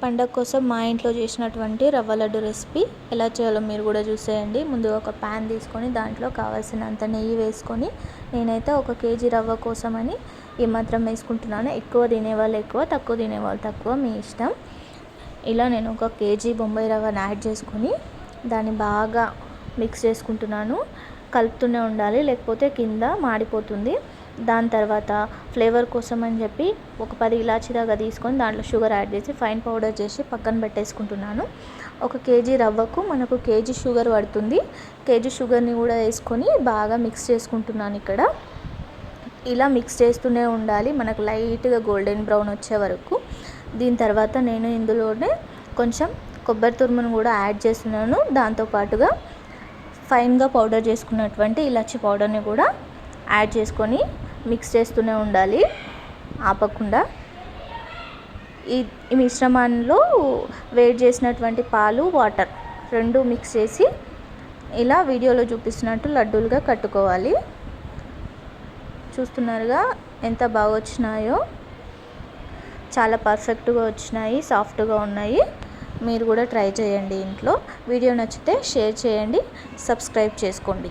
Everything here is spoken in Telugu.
పండగ కోసం మా ఇంట్లో చేసినటువంటి రవ్వ లడ్డు రెసిపీ ఎలా చేయాలో మీరు కూడా చూసేయండి. ముందుగా ఒక ప్యాన్ తీసుకొని దాంట్లో కావాల్సినంత నెయ్యి వేసుకొని నేనైతే ఒక కేజీ రవ్వ కోసమని ఈ మాత్రం వేసుకుంటున్నాను. ఎక్కువ తినేవాళ్ళు ఎక్కువ తక్కువ తినేవాళ్ళు తక్కువ మీ ఇష్టం. ఇలా నేను ఒక కేజీ బొంబాయి రవ్వను యాడ్ చేసుకొని దాన్ని బాగా మిక్స్ చేసుకుంటున్నాను. కలుపుతూనే ఉండాలి లేకపోతే కింద మాడిపోతుంది. దాని తర్వాత ఫ్లేవర్ కోసం అని చెప్పి ఒక పది ఇలాచీ దాకా తీసుకొని దాంట్లో షుగర్ యాడ్ చేసి ఫైన్ పౌడర్ చేసి పక్కన పెట్టేసుకుంటున్నాను. ఒక కేజీ రవ్వకు మనకు కేజీ షుగర్ పడుతుంది. కేజీ షుగర్ని కూడా వేసుకొని బాగా మిక్స్ చేసుకుంటున్నాను ఇక్కడ. ఇలా మిక్స్ చేస్తూనే ఉండాలి. మనకు లైట్గా గోల్డెన్ బ్రౌన్ వచ్చే వరకు. దీని తర్వాత నేను ఇందులోనే కొంచెం కొబ్బరి తురుమును కూడా యాడ్ చేస్తున్నాను. దాంతోపాటుగా ఫైన్గా పౌడర్ చేసుకున్నటువంటి ఇలాచి పౌడర్ని కూడా యాడ్ చేసుకొని మిక్స్ చేస్తూనే ఉండాలి. ఆపకుండా. ఈ ఈ మిశ్రమంలో వేడి చేసినటువంటి పాలు వాటర్ రెండు మిక్స్ చేసి ఇలా వీడియోలో చూపిస్తున్నట్టు లడ్డూలుగా కట్టుకోవాలి. చూస్తున్నారుగా ఎంత బాగా వచ్చినాయో. చాలా పర్ఫెక్ట్గా వచ్చినాయి సాఫ్ట్గా ఉన్నాయి. మీరు కూడా ట్రై చేయండి ఇంట్లో. వీడియో నచ్చితే షేర్ చేయండి సబ్స్క్రైబ్ చేసుకోండి.